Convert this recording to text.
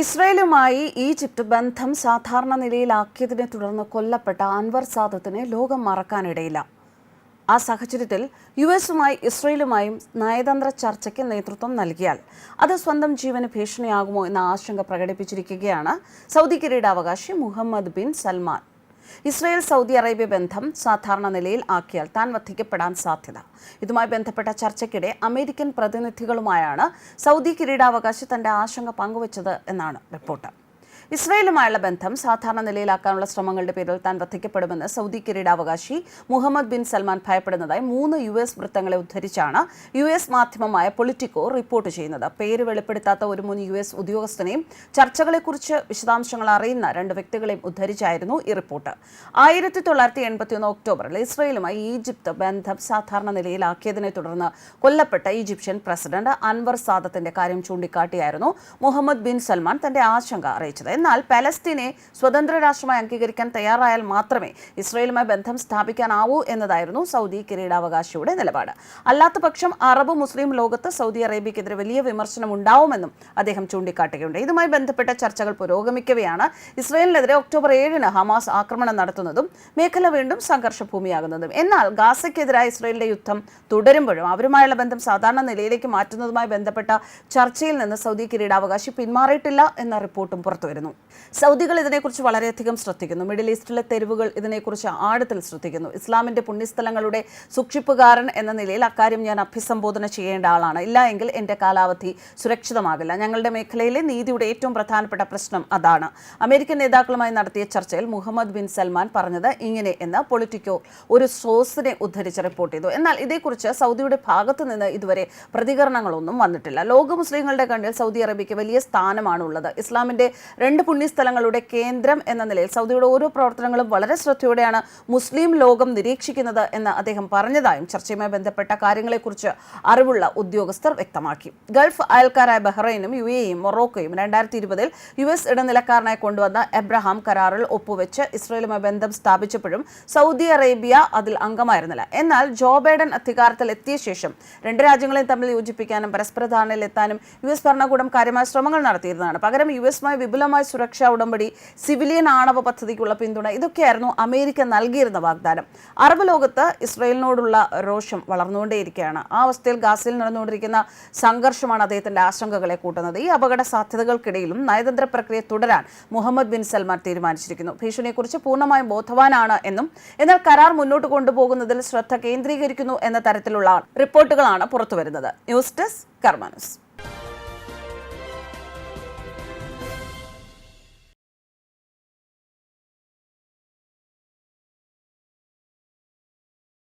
ഇസ്രയേലുമായി Egypt ബന്ധം സാധാരണ നിലയിലാക്കിയതിനെ തുടർന്ന് കൊല്ലപ്പെട്ട അൻവർ സാദത്തിനെ ലോകം മറക്കാനിടയില്ല. ആ സാഹചര്യത്തിൽ യു എസുമായി ഇസ്രയേലുമായും നയതന്ത്ര ചർച്ചയ്ക്ക് നേതൃത്വം നൽകിയാൽ അത് സ്വന്തം ജീവന് ഭീഷണിയാകുമോ എന്ന ആശങ്ക പ്രകടിപ്പിച്ചിരിക്കുകയാണ് സൗദി കിരീടാവകാശി Muhammad bin Salman. Israel Saudi Arabia ബന്ധം സാധാരണ നിലയിൽ ആക്കിയാൽ താൻ വധിക്കപ്പെടാൻ സാധ്യത. ഇതുമായി ബന്ധപ്പെട്ട ചർച്ചയ്ക്കിടെ അമേരിക്കൻ പ്രതിനിധികളുമായാണ് സൗദി കിരീടാവകാശി തന്റെ ആശങ്ക പങ്കുവച്ചത് എന്നാണ് റിപ്പോർട്ട്. ഇസ്രയേലുമായുള്ള ബന്ധം സാധാരണ നിലയിലാക്കാനുള്ള ശ്രമങ്ങളുടെ പേരിൽ താൻ വധിക്കപ്പെടുമെന്ന് സൗദി കിരീടാവകാശി മുഹമ്മദ് ബിൻ സൽമാൻ ഭയപ്പെടുന്നതായി മൂന്ന് യു എസ് വൃത്തങ്ങളെ ഉദ്ധരിച്ചാണ് യു എസ് മാധ്യമമായ പൊളിറ്റിക്കോ റിപ്പോർട്ട് ചെയ്യുന്നത്. പേര് വെളിപ്പെടുത്താത്ത ഒരു മുൻ യു എസ് ഉദ്യോഗസ്ഥനെയും ചർച്ചകളെക്കുറിച്ച് വിശദാംശങ്ങൾ അറിയുന്ന രണ്ട് വ്യക്തികളെയും ഉദ്ധരിച്ചായിരുന്നു ഈ റിപ്പോർട്ട്. ആയിരത്തി തൊള്ളായിരത്തി എൺപത്തിയൊന്ന് ഒക്ടോബറിൽ ഇസ്രയേലുമായി ഈജിപ്ത് ബന്ധം സാധാരണ നിലയിലാക്കിയതിനെ തുടർന്ന് കൊല്ലപ്പെട്ട ഈജിപ്ഷ്യൻ പ്രസിഡന്റ് അൻവർ സാദത്തിന്റെ കാര്യം ചൂണ്ടിക്കാട്ടിയായിരുന്നു മുഹമ്മദ് ബിൻ സൽമാൻ തന്റെ ആശങ്ക അറിയിച്ചത്. എന്നാൽ പലസ്തീനെ സ്വതന്ത്ര രാഷ്ട്രമായി അംഗീകരിക്കാൻ തയ്യാറായാൽ മാത്രമേ ഇസ്രയേലുമായി ബന്ധം സ്ഥാപിക്കാനാവൂ എന്നതായിരുന്നു സൗദി കിരീടാവകാശിയുടെ നിലപാട്. അല്ലാത്ത പക്ഷം അറബ് മുസ്ലിം ലോകത്ത് സൗദി അറേബ്യക്കെതിരെ വലിയ വിമർശനം ഉണ്ടാവുമെന്നും അദ്ദേഹം ചൂണ്ടിക്കാട്ടുകയുണ്ട്. ഇതുമായി ബന്ധപ്പെട്ട ചർച്ചകൾ പുരോഗമിക്കവെയാണ് ഇസ്രയേലിനെതിരെ ഒക്ടോബർ ഏഴിന് ഹമാസ് ആക്രമണം നടത്തുന്നതും മേഖല വീണ്ടും സംഘർഷഭൂമിയാകുന്നതും. എന്നാൽ ഗാസയ്ക്കെതിരായ ഇസ്രയേലിന്റെ യുദ്ധം തുടരുമ്പോഴും അവരുമായുള്ള ബന്ധം സാധാരണ നിലയിലേക്ക് മാറ്റുന്നതുമായി ബന്ധപ്പെട്ട ചർച്ചയിൽ നിന്ന് സൗദി കിരീടാവകാശി പിന്മാറിയിട്ടില്ല എന്ന റിപ്പോർട്ടും പുറത്തുവരുന്നു. സൗദികൾ ഇതിനെക്കുറിച്ച് വളരെയധികം ശ്രദ്ധിക്കുന്നു. മിഡിൽ ഈസ്റ്റിലെ തെരുവുകൾ ഇതിനെക്കുറിച്ച് ആഴത്തിൽ ശ്രദ്ധിക്കുന്നു. ഇസ്ലാമിന്റെ പുണ്യസ്ഥലങ്ങളുടെ സൂക്ഷിപ്പുകാരൻ എന്ന നിലയിൽ അക്കാര്യം ഞാൻ അഭിസംബോധന ചെയ്യേണ്ട ആളാണ്. ഇല്ല എങ്കിൽ എന്റെ കാലാവധി സുരക്ഷിതമാകില്ല. ഞങ്ങളുടെ മേഖലയിലെ നീതിയുടെ ഏറ്റവും പ്രധാനപ്പെട്ട പ്രശ്നം അതാണ്. അമേരിക്കൻ നേതാക്കളുമായി നടത്തിയ ചർച്ചയിൽ മുഹമ്മദ് ബിൻ സൽമാൻ പറഞ്ഞത് ഇങ്ങനെ എന്ന് പൊളിറ്റിക്കോ ഒരു സോഴ്സിനെ ഉദ്ധരിച്ച് റിപ്പോർട്ട് ചെയ്തു. എന്നാൽ ഇതേക്കുറിച്ച് സൗദിയുടെ ഭാഗത്തു നിന്ന് ഇതുവരെ പ്രതികരണങ്ങളൊന്നും വന്നിട്ടില്ല. ലോക മുസ്ലിങ്ങളുടെ കണ്ണിൽ സൗദി അറേബ്യയ്ക്ക് വലിയ സ്ഥാനമാണുള്ളത്. ഇസ്ലാമിന്റെ രണ്ട് പുണ്യസ്ഥലങ്ങളുടെ കേന്ദ്രം എന്ന നിലയിൽ സൗദിയുടെ ഓരോ പ്രവർത്തനങ്ങളും വളരെ ശ്രദ്ധയോടെയാണ് മുസ്ലിം ലോകം നിരീക്ഷിക്കുന്നത് എന്ന് അദ്ദേഹം പറഞ്ഞതായും ചർച്ചയുമായി ബന്ധപ്പെട്ട കാര്യങ്ങളെക്കുറിച്ച് അറിവുള്ള ഉദ്യോഗസ്ഥർ വ്യക്തമാക്കി. ഗൾഫ് അയൽക്കാരായ ബഹ്റൈനും യു എയും മൊറോക്കോയും രണ്ടായിരത്തി ഇരുപതിൽ യു എസ് ഇടനിലക്കാരനായി കൊണ്ടുവന്ന എബ്രഹാം കരാറിൽ ഒപ്പുവെച്ച് ഇസ്രയേലുമായി ബന്ധം സ്ഥാപിച്ചപ്പോഴും സൗദി അറേബ്യ അതിൽ അംഗമായിരുന്നില്ല. എന്നാൽ ജോ ബൈഡൻ അധികാരത്തിൽ എത്തിയ ശേഷം രണ്ട് രാജ്യങ്ങളെയും തമ്മിൽ യോജിപ്പിക്കാനും പരസ്പര ധാരണയിലെത്താനും യു എസ് ഭരണകൂടം കാര്യമായ ശ്രമങ്ങൾ നടത്തിയിരുന്നതാണ്. പകരം യു എസുമായി വിപുലമായ സുരക്ഷാ ഉടമ്പടി സിവിലിയൻ ആണവ പദ്ധതിക്കുള്ള പിന്തുണ ഇതൊക്കെയായിരുന്നു അമേരിക്ക നൽകിയിരുന്ന വാഗ്ദാനം. അറബ് ലോകത്ത് ഇസ്രയേലിനോടുള്ള രോഷം വളർന്നുകൊണ്ടേയിരിക്കുകയാണ്. ആ അവസ്ഥയിൽ ഗാസയിൽ നടന്നുകൊണ്ടിരിക്കുന്ന സംഘർഷമാണ് അദ്ദേഹത്തിന്റെ ആശങ്കകളെ കൂട്ടുന്നത്. ഈ അപകട സാധ്യതകൾക്കിടയിലും നയതന്ത്ര പ്രക്രിയ തുടരാൻ മുഹമ്മദ് ബിൻ സൽമാൻ തീരുമാനിച്ചിരിക്കുന്നു. ഭീഷണിയെക്കുറിച്ച് പൂർണമായും ബോധവാനാണ് എന്നും എന്നാൽ കരാർ മുന്നോട്ട് കൊണ്ടുപോകുന്നതിൽ ശ്രദ്ധ കേന്ദ്രീകരിക്കുന്നു എന്ന തരത്തിലുള്ള റിപ്പോർട്ടുകളാണ് പുറത്തുവരുന്നത്. News desk കർമാനസ്